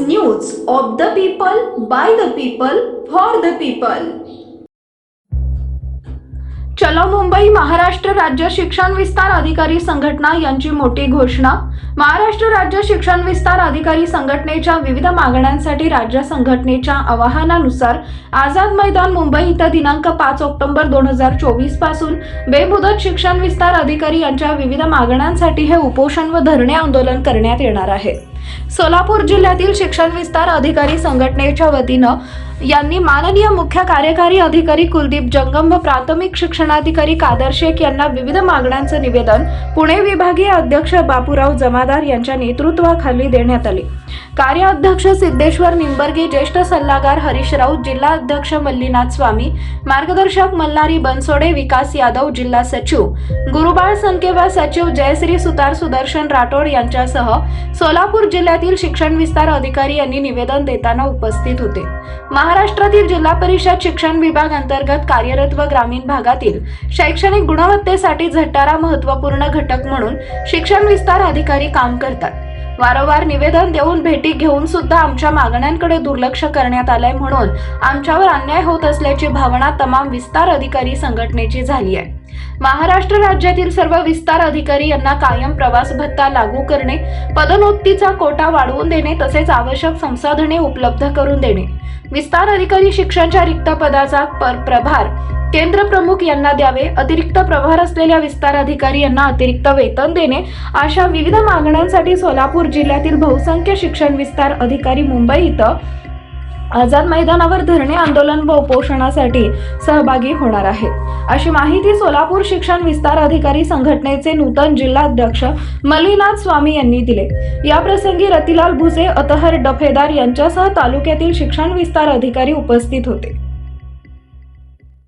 News of the people by the people for the people चलो मुंबई महाराष्ट्र राज्य शिक्षण विस्तार अधिकारी संघटना यांची मोठी घोषणा. महाराष्ट्र राज्य शिक्षण विस्तार अधिकारी संघटनेच्या विविध मागण्यांसाठी राज्य संघटनेच्या आवाहनानुसार आझाद मैदान मुंबई इथं दिनांक पाच ऑक्टोबर दोन हजार चोवीसपासून बेमुदत शिक्षण विस्तार अधिकारी यांच्या विविध मागण्यांसाठी हे उपोषण व धरणे आंदोलन करण्यात येणार आहे. सोलापूर जिल्ह्यातील शिक्षण विस्तार अधिकारी संघटनेच्या वतीनं यांनी माननीय मुख्य कार्यकारी अधिकारी कुलदीप जंगम व प्राथमिक शिक्षणाधिकारी कादर शेख यांना विविध मागण्यांचं निवेदन पुणे विभागीय अध्यक्ष बापूराव जमादार यांच्या नेतृत्वाखाली देण्यात आले. कार्याध्यक्ष सिद्धेश्वर निंबर्गे ज्येष्ठ सल्लागार हरीश राऊत जिल्हा अध्यक्ष मल्लीनाथ स्वामी मार्गदर्शक मल्हारी बनसोडे विकास यादव जिल्हा सचिव गुरुबाळ संकेवा सचिव जयश्री सुतार सुदर्शन राठोड यांच्यासह सोलापूर जिल्ह्यातील शिक्षण विस्तार अधिकारी यांनी निवेदन देताना उपस्थित होते. महाराष्ट्रातील जिल्हा परिषद शिक्षण विभाग अंतर्गत कार्यरत व ग्रामीण भागातील शैक्षणिक गुणवत्तेसाठी झटारा महत्त्वपूर्ण घटक म्हणून शिक्षण विस्तार अधिकारी काम करतात. वारंवार निवेदन देऊन भेटी घेऊन सुद्धा आमच्या मागण्यांकडे दुर्लक्ष करण्यात आलंय म्हणून आमच्यावर अन्याय होत असल्याची भावना तमाम विस्तार अधिकारी संघटनेची झाली आहे. महाराष्ट्र राज्यातील सर्व विस्तार अधिकारी यांना कायम प्रवास भत्ता लागू करणे पदोन्नतीचा कोटा वाढवून देणे तसेच आवश्यक संसाधने उपलब्ध करून देणे. विस्तार अधिकारी शिक्षणच्या रिक्त पदाचा पर- प्रभार केंद्र प्रमुख यांना द्यावे अतिरिक्त प्रभार असलेल्या विस्तार अधिकारी यांना अतिरिक्त वेतन देणे अशा विविध मागण्यांसाठी सोलापूर जिल्ह्यातील बहुसंख्य शिक्षण विस्तार अधिकारी मुंबई इथं आझाद मैदानावर धरणे आंदोलन व उपोषणासाठी सहभागी होणार आहे अशी माहिती सोलापूर शिक्षण विस्तार अधिकारी संघटनेचे नूतन जिल्हाध्यक्ष मल्लीनाथ स्वामी यांनी दिले. या प्रसंगी रतिलाल भुसे अतहर डफेदार यांच्यासह तालुक्यातील शिक्षण विस्तार अधिकारी उपस्थित होते.